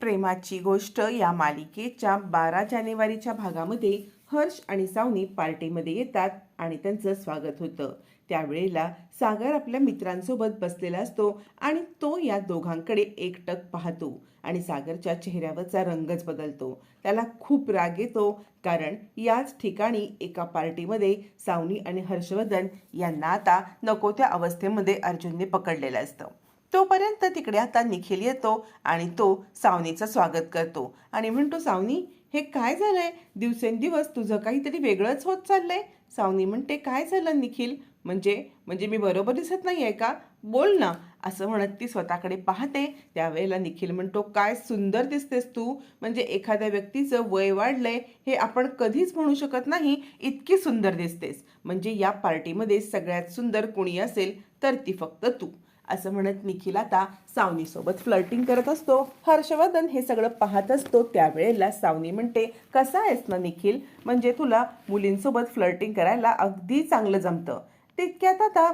प्रेमाची गोष्ट या मालिकेच्या बारा जानेवारीच्या भागामध्ये हर्ष आणि सावनी पार्टीमध्ये येतात आणि त्यांचं स्वागत होतं. त्यावेळेला सागर आपल्या मित्रांसोबत बसलेला असतो आणि तो या दोघांकडे एकटक पाहतो आणि सागरच्या चेहऱ्यावरचा रंगच बदलतो. त्याला खूप राग येतो कारण याच ठिकाणी एका पार्टीमध्ये सावनी आणि हर्षवर्धन यांना आता नको त्या अवस्थेमध्ये अर्जुनने पकडलेलं असतं. तोपर्यंत तिकडे आता निखिल येतो आणि तो सावनीचं स्वागत करतो. आणि म्हणतो सावनी हे काय झालंय? दिवसेंदिवस तुझं काहीतरी वेगळंच होत चाललंय. सावनी म्हणते काय झालं निखिल? म्हणजे म्हणजे मी बरोबर दिसत नाही आहे का? बोल ना. असं म्हणत ती स्वतःकडे पाहते. त्यावेळेला निखिल म्हणतो काय सुंदर दिसतेस तू. म्हणजे एखाद्या व्यक्तीचं वय वाढलंय हे आपण कधीच म्हणू शकत नाही इतकी सुंदर दिसतेस. म्हणजे या पार्टीमध्ये सगळ्यात सुंदर कोणी असेल तर ती फक्त तू. असं म्हणत निखिल आता सावनीसोबत फ्लर्टिंग करत असतो. हर्षवर्धन हे सगळं पाहत असतो. त्यावेळेला सावनी म्हणते कसा आहेस ना निखिल? म्हणजे तुला मुलींसोबत फ्लर्टिंग करायला अगदी चांगलं जमतं. तितक्यात आता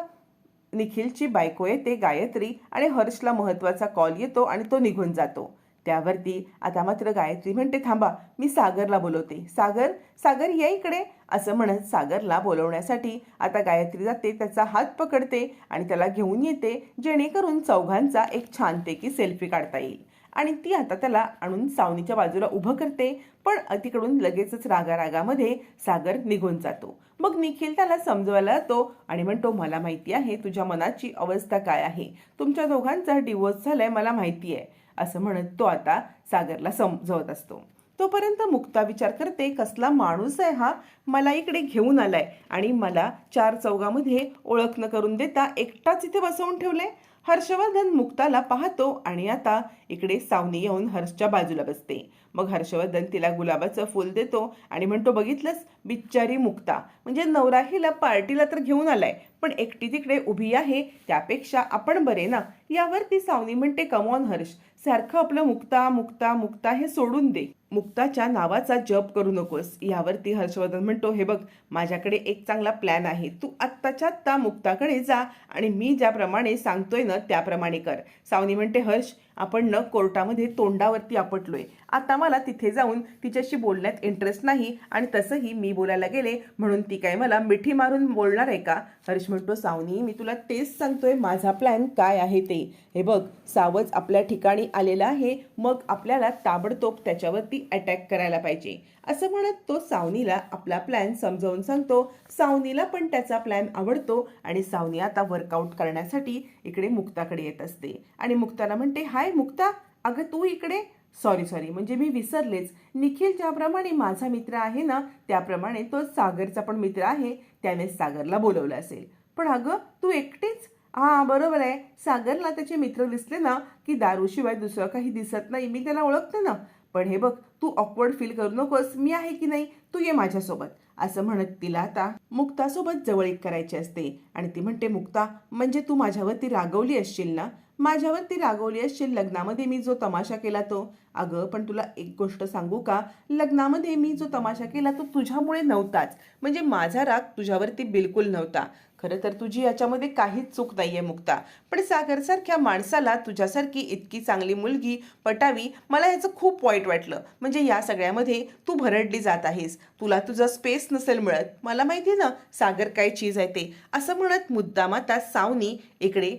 निखिलची बायको येते गायत्री आणि हर्षला महत्त्वाचा कॉल येतो आणि तो निघून जातो. त्यावरती आता मात्र गायत्री म्हणते थांबा मी सागरला बोलवते. सागर? सागर या इकडे. असं म्हणत सागरला बोलवण्यासाठी आता गायत्री जाते त्याचा हात पकडते आणि त्याला घेऊन येते जेणेकरून चौघांचा एक छानपैकी सेल्फी काढता येईल. आणि ती आता त्याला आणून सावनीच्या बाजूला उभं करते पण तिकडून लगेचच रागारागामध्ये सागर निघून जातो. मग निखिल त्याला समजवायला जातो आणि म्हणतो मला माहिती आहे तुझ्या मनाची अवस्था काय आहे. तुमच्या दोघांचा डिवोर्स झालाय मला माहिती आहे. असं म्हणत तो आता सागरला समजवत असतो. तोपर्यंत मुक्ता विचार करते कसला माणूस आहे हा? मला इकडे घेऊन आलाय. आणि मला चार चौघामध्ये ओळख न करून देता एकटाच इथे बसवून ठेवले हर्षवर्धन मुक्ताला पाहतो आणि आता इकडे सावनी येऊन हर्षच्या बाजूला बसते. मग हर्षवर्धन तिला गुलाबाचं फूल देतो आणि म्हणतो बघितलंस? बिच्चारी मुक्ता. म्हणजे नवरा हिला पार्टीला तर घेऊन आलाय पण एकटी तिकडे उभी आहे त्यापेक्षा आपण बरे ना? यावर ती सावनी म्हणते कमॉन हर्ष सारखं आपलं मुक्ता मुक्ता मुक्ता हे सोडून दे. मुक्ताच्या नावाचा जप करू नकोस. यावरती हर्षवर्धन म्हणतो हे बघ माझ्याकडे एक चांगला प्लॅन आहे. तू आत्ताच्या आत्ता मुक्ताकडे जा आणि मी ज्याप्रमाणे सांगतोय ना त्याप्रमाणे कर. सावनी म्हणते हर्ष आपण न कोर्टामध्ये तोंडावरती आपटलोय. आता मला तिथे जाऊन तिच्याशी बोलण्यात इंटरेस्ट नाही आणि तसंही मी बोलायला गेले म्हणून ती काय मला मिठी मारून बोलणार आहे का? हर्ष म्हणतो सावनी मी तुला तेच सांगतोय माझा प्लॅन काय आहे ते. हे बघ सावज आपल्या ठिकाणी आलेला आहे. मग आपल्याला ताबडतोब त्याच्यावरती अटॅक करायला पाहिजे. असं म्हणत तो सावनीला आपला प्लॅन समजावून सांगतो. सावनीला पण त्याचा प्लॅन आवडतो आणि सावनी आता वर्कआउट करण्यासाठी इकडे मुक्ताकडे येत असते. आणि मुक्ताला म्हणते हाय मुक्ता अगं तू इकडे? सॉरी सॉरी म्हणजे मी विसरलेच. निखिल ज्याप्रमाणे माझा मित्र आहे ना त्याप्रमाणे तो सागरचा पण मित्र आहे. त्याने सागरला बोलवलं असेल. पण अगं तू एकटीच? हा बरोबर आहे. सागरला त्याचे मित्र दिसले ना की दारूशिवाय दुसरं काही दिसत नाही. मी त्याला ओळखते ना. पण हे बघ तू ऑकवर्ड फील करू नकोस. मी आहे की नाही? तू ये माझ्यासोबत. असं म्हणत तिला आता मुक्तासोबत जवळीक करायची असते. आणि ती म्हणते मुक्ता म्हणजे तू माझ्यावरती रागवली असशील ना? माझ्यावरती रागवली असशील लग्नामध्ये मी जो तमाशा केला तो. अगं पण तुला एक गोष्ट सांगू का? लग्नामध्ये मी जो तमाशा केला तो तुझ्यामुळे नव्हताच. म्हणजे माझा राग तुझ्यावरती बिलकुल नव्हता. खरं तर तुझी याच्यामध्ये काहीच चूक नाहीये मुक्ता. पण सागरसारख्या माणसाला तुझ्यासारखी इतकी चांगली मुलगी पटावी मला ह्याचं खूप वाईट वाटलं. म्हणजे या सगळ्यामध्ये तू भरडली जात आहेस. तुला तुझा स्पेस नसेल मिळत. मला माहिती ना सागर काय चीज आहे ते. असं म्हणत मुद्दाम आता सावनी इकडे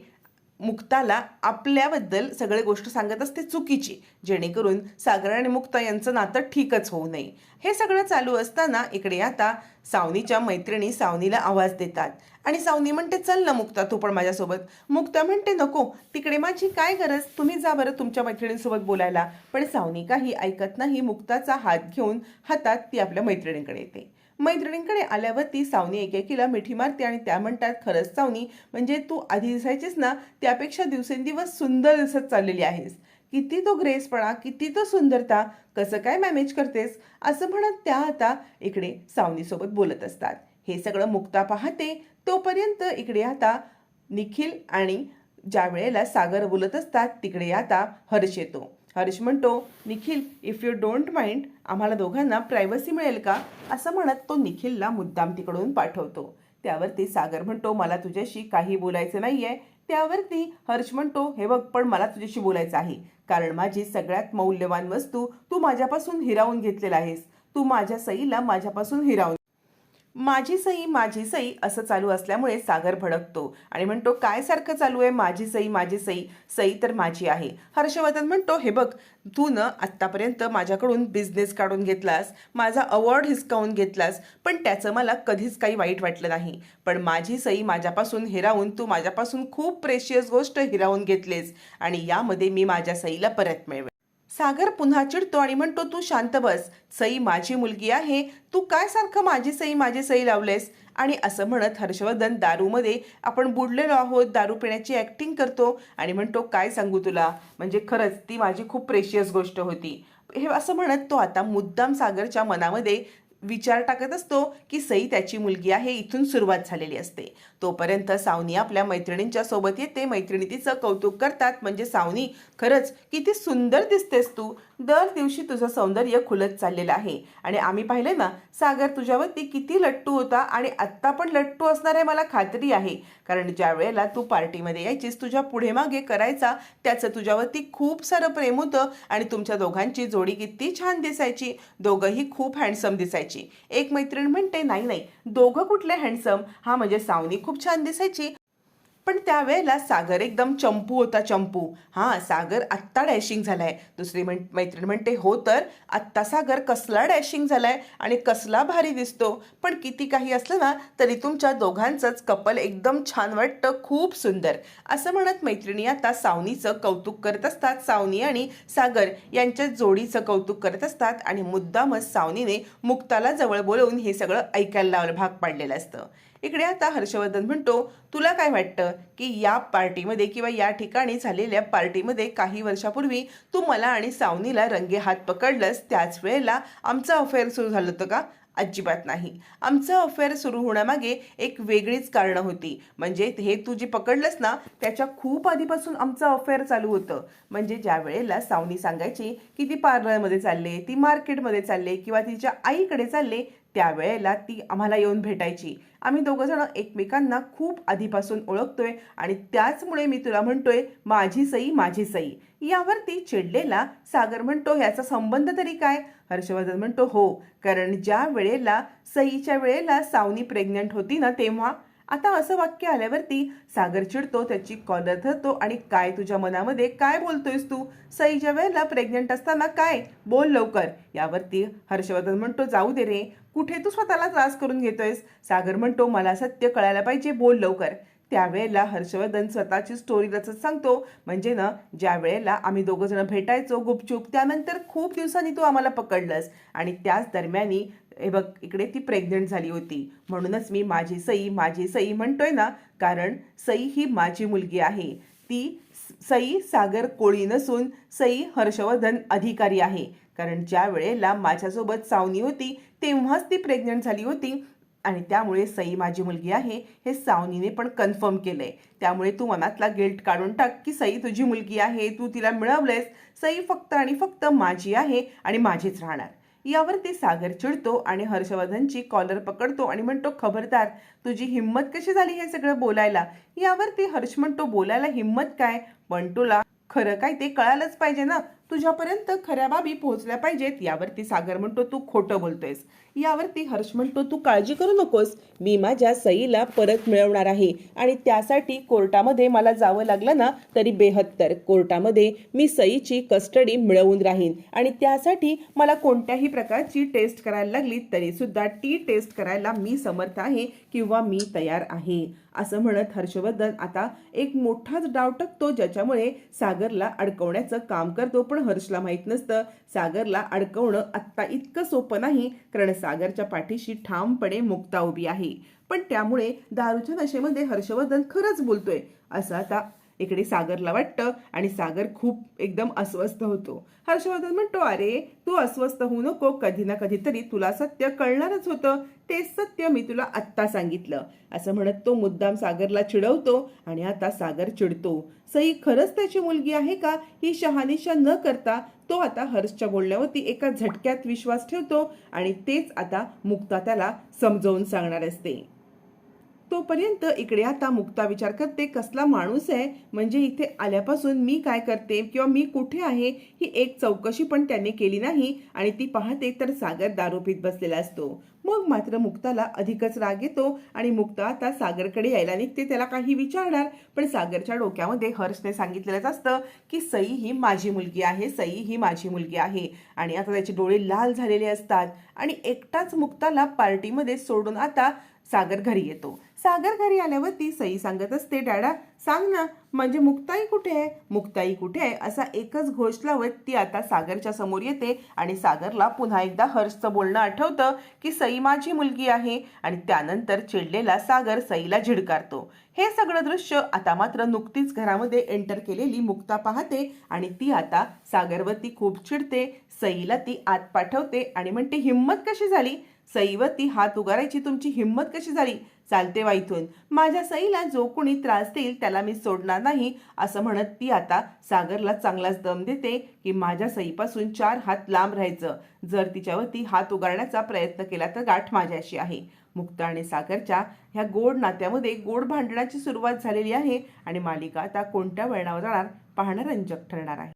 मुक्ताला आपल्याबद्दल सगळे गोष्ट सांगत असते चुकीची जेणेकरून सागर आणि मुक्ता यांचं नातं ठीकच होऊ नये. हे सगळं चालू असताना इकडे आता सावनीच्या मैत्रिणी सावनीला आवाज देतात. आणि सावनी म्हणते चल ना मुक्ता तू पण माझ्यासोबत. मुक्ता म्हणते नको तिकडे माझी काय गरज? तुम्ही जा बरं तुमच्या मैत्रिणींसोबत बोलायला. पण सावनी काही ऐकत नाही मुक्ताचा हात घेऊन हातात ती आपल्या मैत्रिणींकडे येते. मैत्रिणींकडे आल्यावर ती सावनी एकेकीला मिठी मारते आणि त्या म्हणतात खरंच सावनी म्हणजे तू आधी दिसायचीस ना त्यापेक्षा दिवसेंदिवस सुंदर दिसत चाललेली आहेस. किती तो ग्रेसपणा किती तो सुंदरता कसं काय मॅनेज करतेस? असं म्हणत त्या आता इकडे सावनीसोबत बोलत असतात. हे सगळं मुक्ता पाहते तोपर्यंत इकडे आता निखिल आणि ज्या वेळेला सागर बोलत असतात तिकडे आता हर्ष येतो. हरीश म्हणतो Nikhil if you don't mind आम्हाला दोघांना प्रायव्हसी मिळेल का? असं म्हणत तो निखिलला मुद्दाम तिकडून पाठवतो. त्यावरती सागर म्हणतो मला तुझ्याशी काही बोलायचं नाही आहे त्यावरती हर्ष म्हणतो हे बघ पण मला तुझ्याशी बोलायचं आहे. कारण माझी सगळ्यात मौल्यवान वस्तू तू माझ्यापासून हिरावून घेतलेला आहेस. तू माझ्या सईला माझ्यापासून हिरावून माझी सई माझी सई असं चालू असल्यामुळे सागर भडकतो. आणि म्हणतो काय सारखं चालू आहे? माझी सई माझी सई. सई तर माझी आहे. हर्षवर्धन म्हणतो हे बघ तू न आत्तापर्यंत माझ्याकडून बिझनेस काढून घेतलास माझा अवॉर्ड हिसकावून घेतलास पण त्याचं मला कधीच काही वाईट वाटलं नाही. पण माझी सई माझ्यापासून हिरावून तू माझ्यापासून खूप प्रेशियस गोष्ट हिरावून घेतलीस आणि यामध्ये मी माझ्या सईला परत मिळवेन. सागर पुन्हा चिडतो आणि म्हणतो तू शांत बस. सई माझी मुलगी आहे. तू काय सारखं माझी सई माझी सई लावलेस? आणि असं म्हणत हर्षवर्धन दारूमध्ये आपण बुडलेलो आहोत. दारू पिण्याची ॲक्टिंग करतो आणि म्हणतो काय सांगू तुला? म्हणजे खरंच ती माझी खूप प्रेशियस गोष्ट होती. हे असं म्हणत तो आता मुद्दाम सागरच्या मनामध्ये विचार टाकत असतो की सई त्याची मुलगी आहे इथून सुरुवात झालेली असते. तोपर्यंत सावनी आपल्या मैत्रिणींच्या सोबत येते. मैत्रिणी तिचं कौतुक करतात. म्हणजे सावनी खरंच किती सुंदर दिसतेस तू. दर दिवशी तुझं सौंदर्य खुलत चाललेलं आहे. आणि आम्ही पाहिले ना सागर तुझ्यावरती किती लट्टू होता आणि आत्ता पण लट्टू असणार आहे मला खात्री आहे. कारण ज्या वेळेला तू पार्टीमध्ये यायचीस तुझ्या पुढे मागे करायचा त्याचं तुझ्यावरती खूप सारं प्रेम होतं आणि तुमच्या दोघांची जोडी किती छान दिसायची. दोघंही खूप हँडसम दिसायची. एक मैत्रीण म्हणते नाही नाही दोघं कुठले हँडसम? हा म्हणजे सावनी खूप छान दिसायची. पण त्यावेळेला सागर एकदम चंपू होता चंपू. हां सागर आत्ता डॅशिंग झालाय. दुसरी म्हण मैत्रीण म्हणते हो तर आत्ता सागर कसला डॅशिंग झालाय आणि कसला भारी दिसतो. पण किती काही असलं ना तरी तुमच्या दोघांचंच कपल एकदम छान वाटतं खूप सुंदर. असं म्हणत मैत्रिणी आता सावनीचं कौतुक करत असतात. सावनी आणि सागर यांच्या जोडीचं कौतुक करत असतात आणि मुद्दामच सावनीने मुक्ताला जवळ बोलवून हे सगळं ऐकायला लावलं भाग पाडलेलं असतं. इकडे आता हर्षवर्धन म्हणतो तुला काय वाटतं की या पार्टीमध्ये किंवा या ठिकाणी झालेल्या पार्टीमध्ये काही वर्षापूर्वी तू मला आणि सावनीला रंगे हात पकडलंस त्याच वेळेला आमचं अफेअर सुरू झालं होतं का? अजिबात नाही. आमचं अफेअर सुरू होण्यामागे एक वेगळीच कारणं होती. म्हणजे हे तू जी पकडलंस ना त्याच्या खूप आधीपासून आमचं अफेअर चालू होतं. म्हणजे ज्या वेळेला सावनी सांगायची की ती पार्लरमध्ये चालले ती मार्केटमध्ये चालले किंवा तिच्या आईकडे चालले त्यावेळेला ती आम्हाला येऊन भेटायची. आम्ही दोघंजणं एकमेकांना खूप आधीपासून ओळखतोय आणि त्याचमुळे मी तुला म्हणतोय माझी सई माझी सई. यावरती चिडलेला सागर म्हणतो याचा संबंध तरी काय? हर्षवर्धन म्हणतो हो. कारण ज्या वेळेला सईच्या वेळेला सावनी प्रेग्नंट होती ना तेव्हा आता असं वाक्य आल्यावरती सागर चिडतो त्याची कॉलर धरतो आणि काय तुझ्या मनामध्ये काय बोलतोयस तू? सईच्या वेळेला प्रेग्नंट असताना काय? बोल लवकर. यावरती हर्षवर्धन म्हणतो जाऊ दे रे. कुठे तू स्वतःला त्रास करून घेतोयस? सागर म्हणतो मला सत्य कळायला पाहिजे. बोल लवकर. त्यावेळेला हर्षवर्धन स्वतःची स्टोरी रचत सांगतो म्हणजे ना ज्या वेळेला आम्ही दोघं जण भेटायचो गुपचूप त्यानंतर खूप दिवसांनी तू आम्हाला पकडलंस आणि त्याच दरम्यानी हे बघ इकडे ती प्रेग्नंट झाली होती. म्हणूनच मी माझी सई माझी सई म्हणतोय ना कारण सई ही माझी मुलगी आहे. ती सई सागर कोळी नसून सई हर्षवर्धन अधिकारी आहे. कारण ज्या वेळेला माझ्यासोबत सावनी होती तेव्हाच ती प्रेग्नंट झाली होती. आणि त्यामुळे सई माझी मुलगी आहे हे सावनीने पण कन्फर्म केलंय. त्यामुळे तू मनातला गिल्ट काढून टाक की सई तुझी मुलगी आहे तू तिला मिळवलंयस. सई फक्त आणि फक्त माझी आहे आणि माझीच राहणार. यावरती सागर चिडतो आणि हर्षवर्धनची कॉलर पकडतो आणि म्हणतो खबरदार तुझी हिंमत कशी झाली हे सगळं बोलायला? यावरती हर्ष म्हणतो बोलायला हिंमत काय? पण तुला खरं काय ते कळालंच पाहिजे ना. तुझ्यापर्यंत खऱ्या बाबी पोहोचल्या पाहिजेत. यावरती सागर म्हणतो तू खोटं बोलतोयस. यावरती हर्ष म्हणतो तू काळजी करू नकोस. मी माझ्या सईला परत मिळवणार आहे आणि त्यासाठी कोर्टामध्ये मला जावं लागलं ना तरी बेहत्तर. कोर्टामध्ये मी सईची कस्टडी मिळवून राहीन आणि त्यासाठी मला कोणत्याही प्रकारची टेस्ट करायला लागली तरी सुद्धा टी टेस्ट करायला मी समर्थ आहे किंवा मी तयार आहे. असं म्हणत हर्षवर्धन आता एक मोठाच डाव टाकतो ज्याच्यामुळे सागरला अडकवण्याचं काम करतो. पण हर्षला माहीत नसतं. सागरला अडकवणं आत्ता इतकं सोपं नाही कारण सागरच्या पाठीशी ठामपणे मुक्ता उभी आहे. पण त्यामुळे दारूच्या नशेमध्ये हर्षवर्धन खरंच बोलतोय असं आता इकडे सागरला वाटतं आणि सागर खूप एकदम अस्वस्थ होतो. हर्षवर्धन म्हणतो अरे तू अस्वस्थ होऊ नको. कधी ना कधीतरी तुला सत्य कळणारच होतं. तेच सत्य मी तुला आत्ता सांगितलं. असं म्हणत तो मुद्दाम सागरला चिडवतो आणि आता सागर चिडतो. सई खरंच त्याची मुलगी आहे का? ही शहानिशा न करता तो आता हर्षच्या बोलण्यावरती एका झटक्यात विश्वास ठेवतो आणि तेच आता मुक्ता त्याला समजावून सांगणार असते. तोपर्यंत इकडे आता मुक्ता विचार करते कसला माणूस आहे? म्हणजे इथे आल्यापासून मी काय करते? किंवा मी कुठे आहे? ही एक चौकशी पण त्याने केली नाही आणि ती पाहते तर सागर दारू पीत बसलेला असतो. मग मात्र मुक्ताला अधिकच राग येतो आणि मुक्ता आता सागरकडे यायला निघते. त्याला काही विचारणार पण सागरच्या डोक्यामध्ये हर्षने सांगितलेलंच असतं की सई ही माझी मुलगी आहे सई ही माझी मुलगी आहे. आणि आता त्याचे डोळे लाल झालेले असतात. आणि एकटाच मुक्ताला पार्टीमध्ये सोडून आता सागर घरी येतो. सागर घरी आल्यावर ती सई सांगत असते डॅडा सांग ना म्हणजे मुक्ताई कुठे आहे? मुक्ताई कुठे आहे? असा एकच घोष लावत ती आता सागरच्या समोर येते आणि सागरला पुन्हा एकदा हर्षचं बोलणं आठवतं की सई माझी मुलगी आहे आणि त्यानंतर चिडलेला सागर सईला झिडकारतो. हे सगळं दृश्य आता मात्र नुकतीच घरामध्ये एंटर केलेली मुक्ता पाहते आणि ती आता सागरवरती खूप चिडते. सईला ती आत पाठवते आणि म्हणते हिंमत कशी झाली? सईवरती हात उगारायची तुमची हिंमत कशी झाली? चालते वा इथून माझ्या सईला जो कोणी त्रास देईल त्याला मी सोडणार नाही असं म्हणत ती आता सागरला चांगलाच दम देते की माझ्या सईपासून चार हात लांब राहायचं. जर तिच्यावरती हात उगारण्याचा प्रयत्न केला तर गाठ माझ्याशी आहे. मुक्ता आणि सागरच्या ह्या गोड नात्यामध्ये गोड भांडणाची सुरुवात झालेली आहे आणि मालिका आता कोणत्या वळणावर जाणार पाहणं रंजक ठरणार आहे.